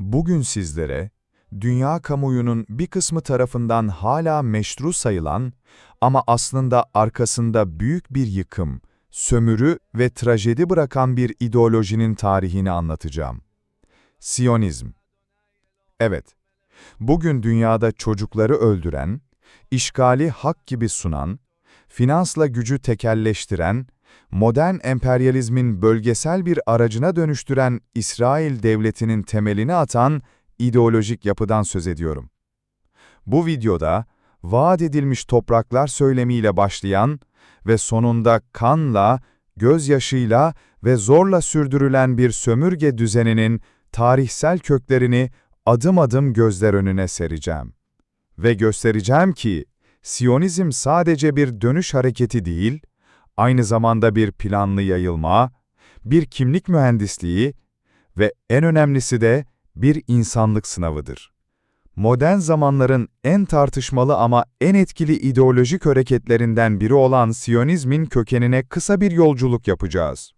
Bugün sizlere, dünya kamuoyunun bir kısmı tarafından hala meşru sayılan ama aslında arkasında büyük bir yıkım, sömürü ve trajedi bırakan bir ideolojinin tarihini anlatacağım. Siyonizm. Evet, bugün dünyada çocukları öldüren, işgali hak gibi sunan, finansla gücü tekelleştiren, modern emperyalizmin bölgesel bir aracına dönüştüren İsrail devletinin temelini atan ideolojik yapıdan söz ediyorum. Bu videoda, vaat edilmiş topraklar söylemiyle başlayan ve sonunda kanla, gözyaşıyla ve zorla sürdürülen bir sömürge düzeninin tarihsel köklerini adım adım gözler önüne sereceğim. Ve göstereceğim ki, Siyonizm sadece bir dönüş hareketi değil, aynı zamanda bir planlı yayılma, bir kimlik mühendisliği ve en önemlisi de bir insanlık sınavıdır. Modern zamanların en tartışmalı ama en etkili ideolojik hareketlerinden biri olan Siyonizmin kökenine kısa bir yolculuk yapacağız.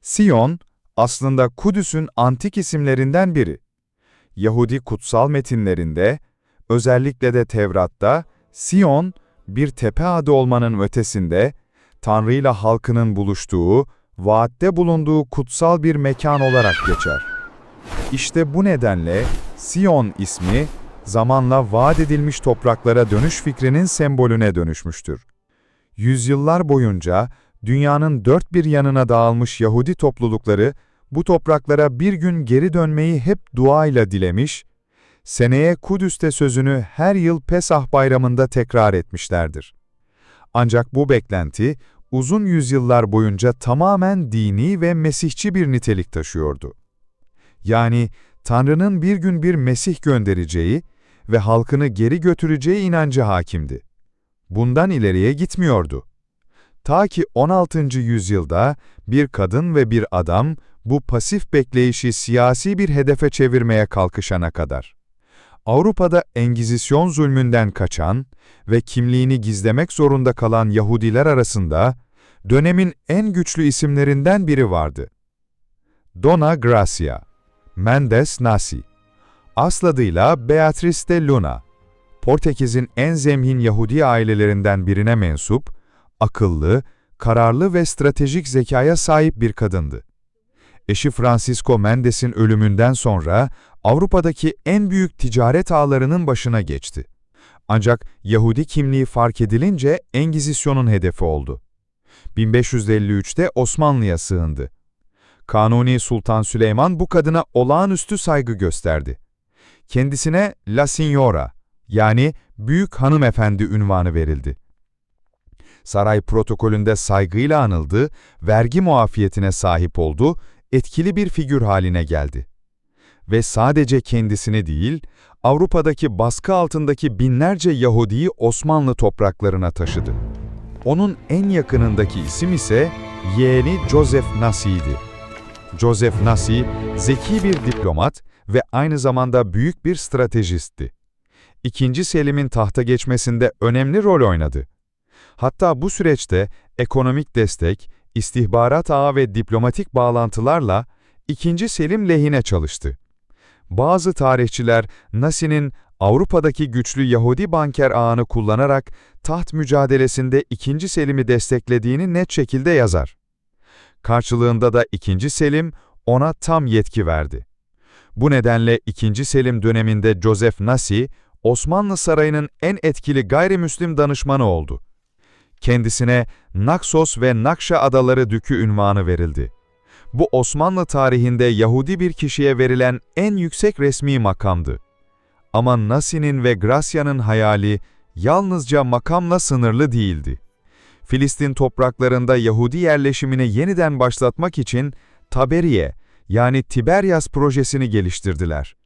Siyon, aslında Kudüs'ün antik isimlerinden biri. Yahudi kutsal metinlerinde, özellikle de Tevrat'ta, Siyon, bir tepe adı olmanın ötesinde, Tanrı ile halkının buluştuğu, vaatte bulunduğu kutsal bir mekan olarak geçer. İşte bu nedenle Siyon ismi, zamanla vaat edilmiş topraklara dönüş fikrinin sembolüne dönüşmüştür. Yüzyıllar boyunca dünyanın dört bir yanına dağılmış Yahudi toplulukları, bu topraklara bir gün geri dönmeyi hep duayla dilemiş, seneye Kudüs'te sözünü her yıl Pesah bayramında tekrar etmişlerdir. Ancak bu beklenti, uzun yüzyıllar boyunca tamamen dini ve mesihçi bir nitelik taşıyordu. Yani, Tanrı'nın bir gün bir Mesih göndereceği ve halkını geri götüreceği inancı hakimdi. Bundan ileriye gitmiyordu. Ta ki 16. yüzyılda bir kadın ve bir adam bu pasif bekleyişi siyasi bir hedefe çevirmeye kalkışana kadar. Avrupa'da Engizisyon zulmünden kaçan ve kimliğini gizlemek zorunda kalan Yahudiler arasında dönemin en güçlü isimlerinden biri vardı. Dona Gracia, Mendes Nasi, asıl adıyla Beatriz de Luna, Portekiz'in en zengin Yahudi ailelerinden birine mensup, akıllı, kararlı ve stratejik zekaya sahip bir kadındı. Eşi Francisco Mendes'in ölümünden sonra Avrupa'daki en büyük ticaret ağlarının başına geçti. Ancak Yahudi kimliği fark edilince Engizisyon'un hedefi oldu. 1553'te Osmanlı'ya sığındı. Kanuni Sultan Süleyman bu kadına olağanüstü saygı gösterdi. Kendisine La Signora yani Büyük Hanımefendi ünvanı verildi. Saray protokolünde saygıyla anıldı, vergi muafiyetine sahip oldu, etkili bir figür haline geldi. Ve sadece kendisini değil, Avrupa'daki baskı altındaki binlerce Yahudi'yi Osmanlı topraklarına taşıdı. Onun en yakınındaki isim ise yeğeni Joseph Nasi'ydi. Joseph Nasi, zeki bir diplomat ve aynı zamanda büyük bir stratejistti. İkinci Selim'in tahta geçmesinde önemli rol oynadı. Hatta bu süreçte ekonomik destek, istihbarat ağı ve diplomatik bağlantılarla ikinci Selim lehine çalıştı. Bazı tarihçiler Nasi'nin Avrupa'daki güçlü Yahudi banker ağını kullanarak taht mücadelesinde ikinci Selim'i desteklediğini net şekilde yazar. Karşılığında da ikinci Selim ona tam yetki verdi. Bu nedenle ikinci Selim döneminde Joseph Nasi, Osmanlı Sarayı'nın en etkili gayrimüslim danışmanı oldu. Kendisine Naksos ve Nakşa Adaları Dükü ünvanı verildi. Bu Osmanlı tarihinde Yahudi bir kişiye verilen en yüksek resmi makamdı. Ama Nasi'nin ve Gracia'nın hayali yalnızca makamla sınırlı değildi. Filistin topraklarında Yahudi yerleşimini yeniden başlatmak için Taberiye yani Tiberias projesini geliştirdiler.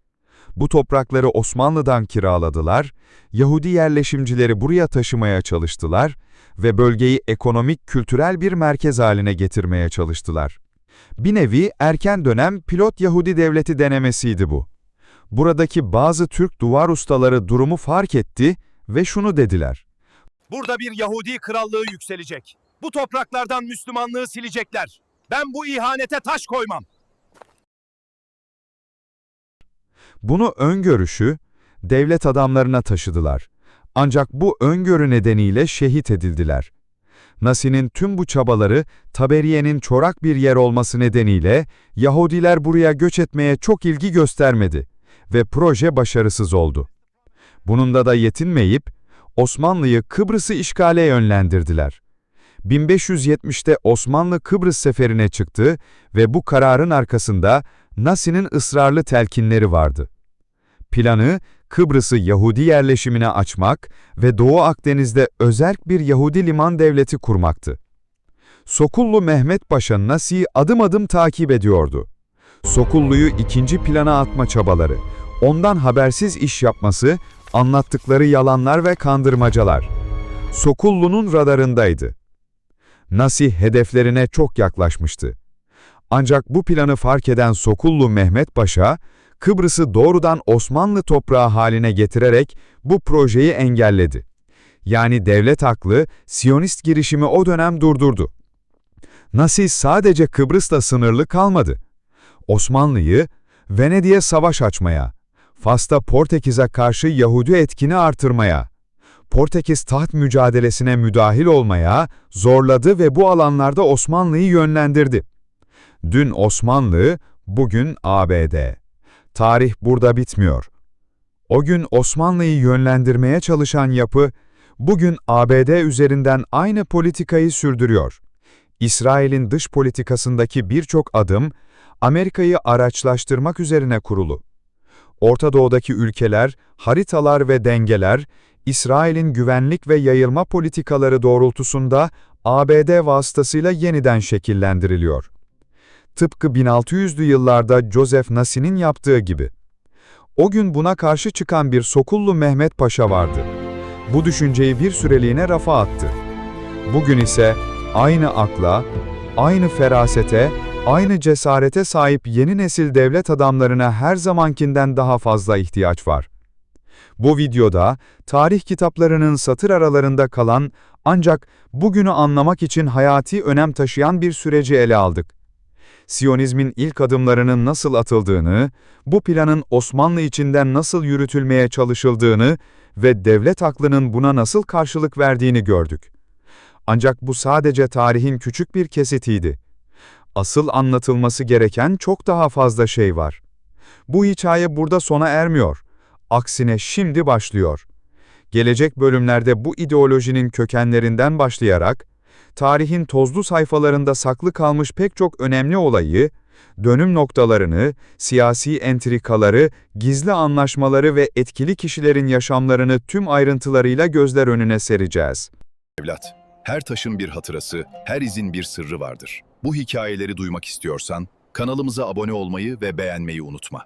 Bu toprakları Osmanlı'dan kiraladılar, Yahudi yerleşimcileri buraya taşımaya çalıştılar ve bölgeyi ekonomik kültürel bir merkez haline getirmeye çalıştılar. Bir nevi erken dönem pilot Yahudi devleti denemesiydi bu. Buradaki bazı Türk duvar ustaları durumu fark etti ve şunu dediler. Burada bir Yahudi krallığı yükselecek. Bu topraklardan Müslümanlığı silecekler. Ben bu ihanete taş koymam. Bunu öngörüşü devlet adamlarına taşıdılar. Ancak bu öngörü nedeniyle şehit edildiler. Nasi'nin tüm bu çabaları Taberiye'nin çorak bir yer olması nedeniyle Yahudiler buraya göç etmeye çok ilgi göstermedi ve proje başarısız oldu. Bununla da yetinmeyip Osmanlı'yı Kıbrıs'ı işgale yönlendirdiler. 1570'te Osmanlı Kıbrıs seferine çıktı ve bu kararın arkasında Nasi'nin ısrarlı telkinleri vardı. Planı Kıbrıs'ı Yahudi yerleşimine açmak ve Doğu Akdeniz'de özerk bir Yahudi liman devleti kurmaktı. Sokullu Mehmet Paşa Nasi'yi adım adım takip ediyordu. Sokullu'yu ikinci plana atma çabaları, ondan habersiz iş yapması, anlattıkları yalanlar ve kandırmacalar. Sokullu'nun radarındaydı. Nasi hedeflerine çok yaklaşmıştı. Ancak bu planı fark eden Sokullu Mehmet Paşa, Kıbrıs'ı doğrudan Osmanlı toprağı haline getirerek bu projeyi engelledi. Yani devlet aklı, Siyonist girişimi o dönem durdurdu. Nasi sadece Kıbrıs'la sınırlı kalmadı. Osmanlı'yı Venedik'e savaş açmaya, Fas'ta Portekiz'e karşı Yahudi etkini artırmaya, Portekiz taht mücadelesine müdahil olmaya zorladı ve bu alanlarda Osmanlı'yı yönlendirdi. Dün Osmanlı, bugün ABD. Tarih burada bitmiyor. O gün Osmanlı'yı yönlendirmeye çalışan yapı, bugün ABD üzerinden aynı politikayı sürdürüyor. İsrail'in dış politikasındaki birçok adım, Amerika'yı araçlaştırmak üzerine kurulu. Orta Doğu'daki ülkeler, haritalar ve dengeler, İsrail'in güvenlik ve yayılma politikaları doğrultusunda ABD vasıtasıyla yeniden şekillendiriliyor. Tıpkı 1600'lü yıllarda Joseph Nasi'nin yaptığı gibi. O gün buna karşı çıkan bir Sokullu Mehmet Paşa vardı. Bu düşünceyi bir süreliğine rafa attı. Bugün ise aynı akla, aynı ferasete, aynı cesarete sahip yeni nesil devlet adamlarına her zamankinden daha fazla ihtiyaç var. Bu videoda tarih kitaplarının satır aralarında kalan ancak bugünü anlamak için hayati önem taşıyan bir süreci ele aldık. Siyonizmin ilk adımlarının nasıl atıldığını, bu planın Osmanlı içinden nasıl yürütülmeye çalışıldığını ve devlet aklının buna nasıl karşılık verdiğini gördük. Ancak bu sadece tarihin küçük bir kesitiydi. Asıl anlatılması gereken çok daha fazla şey var. Bu hikaye burada sona ermiyor. Aksine şimdi başlıyor. Gelecek bölümlerde bu ideolojinin kökenlerinden başlayarak, tarihin tozlu sayfalarında saklı kalmış pek çok önemli olayı, dönüm noktalarını, siyasi entrikaları, gizli anlaşmaları ve etkili kişilerin yaşamlarını tüm ayrıntılarıyla gözler önüne sereceğiz. Evlat, her taşın bir hatırası, her izin bir sırrı vardır. Bu hikayeleri duymak istiyorsan kanalımıza abone olmayı ve beğenmeyi unutma.